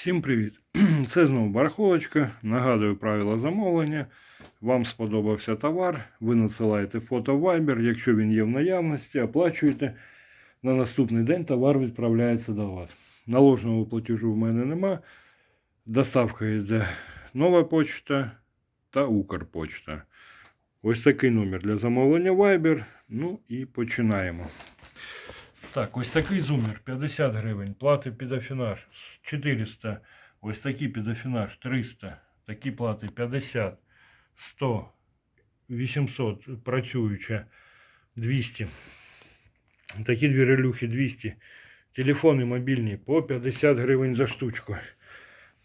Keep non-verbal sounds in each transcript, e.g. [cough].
Всім привіт! [clears throat] Це знову барахолочка. Нагадую правила замовлення. Вам сподобався товар, ви надсилаєте фото в Viber, якщо він є в наявності, оплачуєте. На наступний день товар відправляється до вас. Наложного платежу в мене нема. Доставка йде нова почта та Укрпочта. Ось такий номер для замовлення Viber. Ну і починаємо. Так, ось такий зумер 50 гривень. Плати під афінаж 400. Ось такий під афінаж 300. Такі плати 50, 100, 800 працююча 200. Такі дві релюхи 200. Телефони мобільні по 50 гривень за штучку.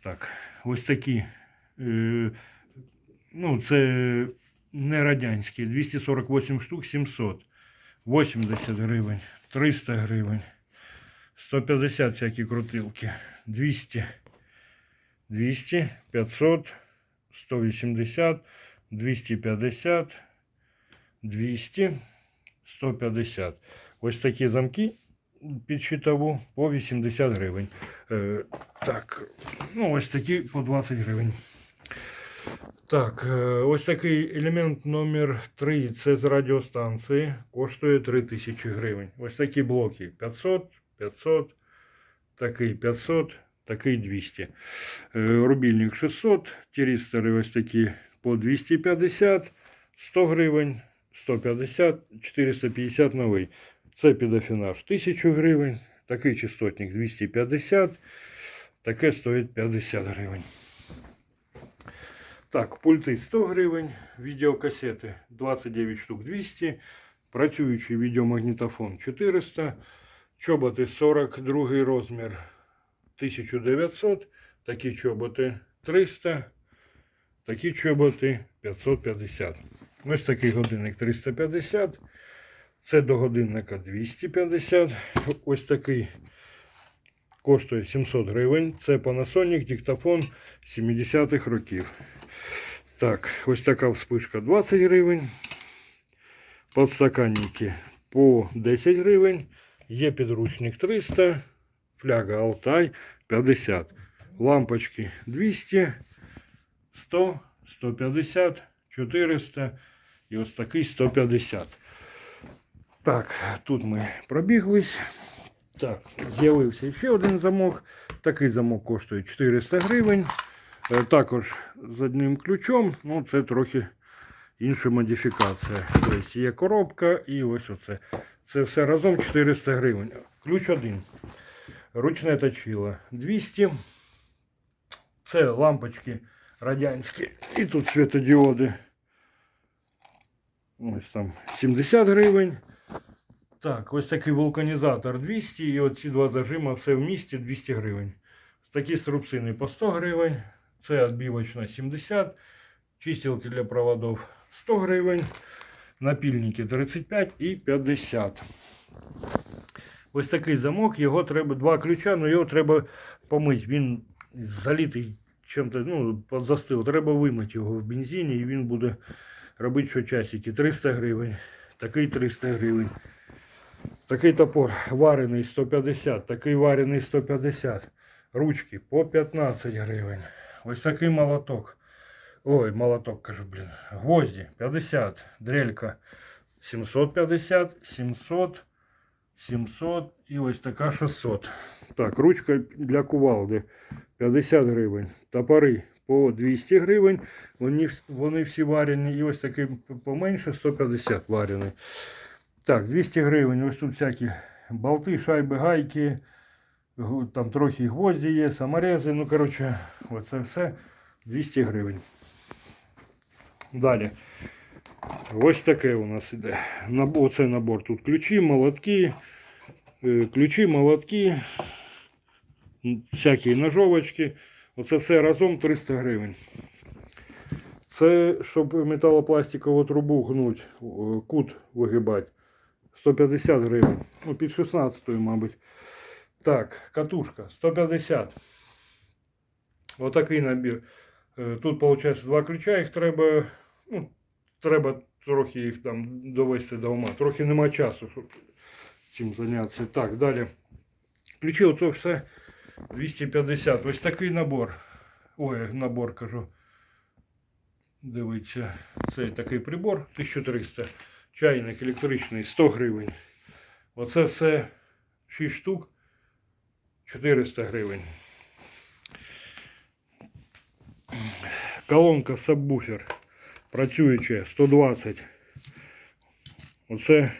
Так, ось такі. Е, ну, це не радянські. 248 штук 700. 80 гривень. 300 гривень. 150 всякі крутилки. 200. 200, 500, 180, 250, 200, 150. Ось такі замки під щитову по 80 гривень. Е, так, ну ось такі по 20 гривень. Так, е, ось такий елемент номер 3 це з радіостанції. Коштує 3000 гривень. Ось такі блоки 500, 500, такий 500, такий 200. Е, Рубільник 600, тірістери ось такі по 250, 100 гривень, 150, 450 новий. Це під афінаж 1000 гривень, такий частотник 250, таке стоїть 50 гривень. Так, пульти 100 гривень, відеокасети 29 штук 200, працюючий відеомагнітофон 400, чоботи 42 розмір 1900, такі чоботи 300, такі чоботи 550. Ось такий годинник 350, це до годинника 250, ось такий коштує 700 гривень, це Panasonic диктофон 70-х років. Так, ось така вспишка 20 гривень. Подстаканники по 10 гривень. Є підручник 300. Фляга Алтай 50. Лампочки 200, 100, 150, 400 і ось такий 150. Так, тут ми пробіглись. Так, з'явився ще один замок. Такий замок коштує 400 гривень. Е, Також з одним ключом, ну це трохи інша модифікація. Тобто є коробка і ось оце. Це все разом 400 гривень. Ключ один. Ручне точило 200. Це лампочки радянські. І тут світодіоди. Ось там 70 гривень. Так, ось такий вулканізатор 200 і оці два зажима все в місті 200 гривень. Такі струбцини по 100 гривень. Це відбивочна 70. Чистилки для проводов 100 гривень. Напільники 35 і 50. Ось такий замок, його треба два ключа, але його треба помити. Він залитий чим-то, ну, застил. Треба вимити його в бензині і він буде робити що часики. 300 гривень. Такий 300 гривень. Такий топор варений 150, такий варений 150. Ручки по 15 гривень. Ось такий молоток. Ой, молоток, кажу, блін. Гвозді 50, дрелька 750, 700, 700 і ось така 600. Так, ручка для кувалди 50 гривень. Топори по 200 гривень. Вони, вони всі варені. І ось такий поменше 150 варений. Так, 200 гривень. Ось тут всякі болти, шайби, гайки. Там трохи гвозді є, саморези. Ну, коротше, оце все 200 гривень. Далі. Ось таке у нас іде. Оце набор. Тут ключі, молотки, е, ключі, молотки, всякі ножовочки. Оце все разом 300 гривень. Це щоб металопластикову трубу гнуть, кут вигибати. 150 гривень. Ну, під 16, мабуть. Так, катушка 150. Отакий набір. Е, Тут, виходить, два ключа, їх треба. Ну, треба трохи їх там довести до ума. Трохи нема часу, щоб цим зайнятися. Так, далі. Ключі, оце все 250. Ось такий набор. Ой, набор кажу. Дивіться, це такий прибор 1300. Чайник електричний 100 гривень. Оце все 6 штук 400 гривень. Колонка сабвуфер працююча 120. Оце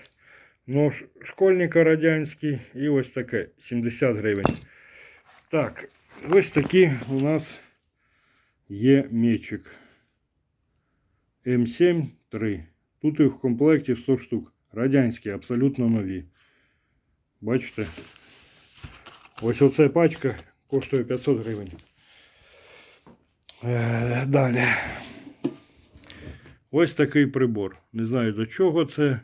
нож школьника радянський і ось таке 70 гривень. Так, ось такі у нас є мечик. М7 3. Тут їх в комплекті 100 штук. Радянські, абсолютно нові. Бачите? Ось оця пачка коштує 500 гривень. Е, Далі. Ось такий прибор. Не знаю до чого це.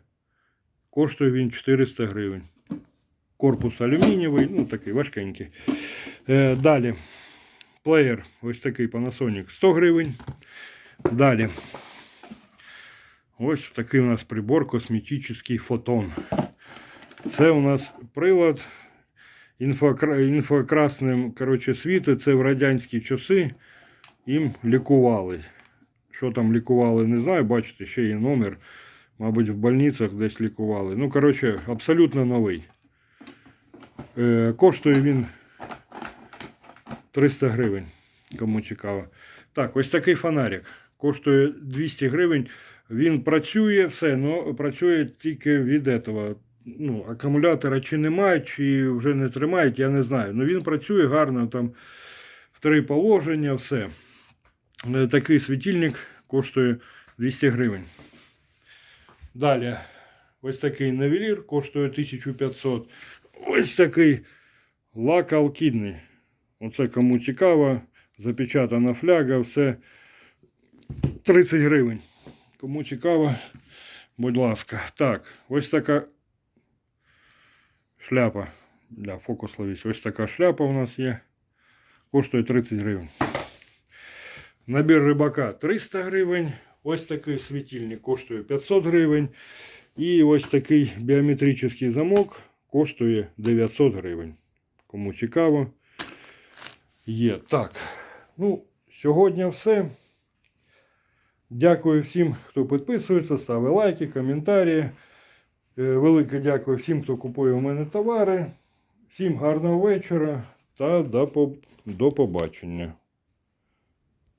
Коштує він 400 гривень. Корпус алюмінієвий, ну такий важкенький. Е, далі. Плеєр, ось такий Panasonic 100 гривень. Далі. Ось такий у нас прибор косметичний фотон. Це у нас прилад інфокра... інфокрасним коротше, світить. Це в радянські часи їм лікували. Що там лікували, не знаю. Бачите, ще є номер. Мабуть, в больницях десь лікували. Ну, коротше, абсолютно новий. Е, коштує він 300 гривень. Кому цікаво. Так, ось такий фонарик. Коштує 200 гривень. Він працює все, але працює тільки від этого. Ну, акумулятора чи немає, чи вже не тримають, я не знаю. Ну він працює гарно, там в три положення, все. Е, Такий світильник коштує 200 гривень. Далі, ось такий невелір коштує 1500. Ось такий лак алкідний. Оце кому цікаво, запечатана фляга, все 30 гривень. Кому цікаво, будь ласка. Так, ось така шляпа для фокус Ось така шляпа у нас є. Коштує 30 гривень. Набір рибака 300 гривень. Ось такий світильник коштує 500 гривень. І ось такий біометричний замок коштує 900 гривень. Кому цікаво, є. Так, ну, сьогодні все. Дякую всім, хто підписується, ставить лайки, коментарі. Е, Велике дякую всім, хто купує у мене товари. Всім гарного вечора та до побачення.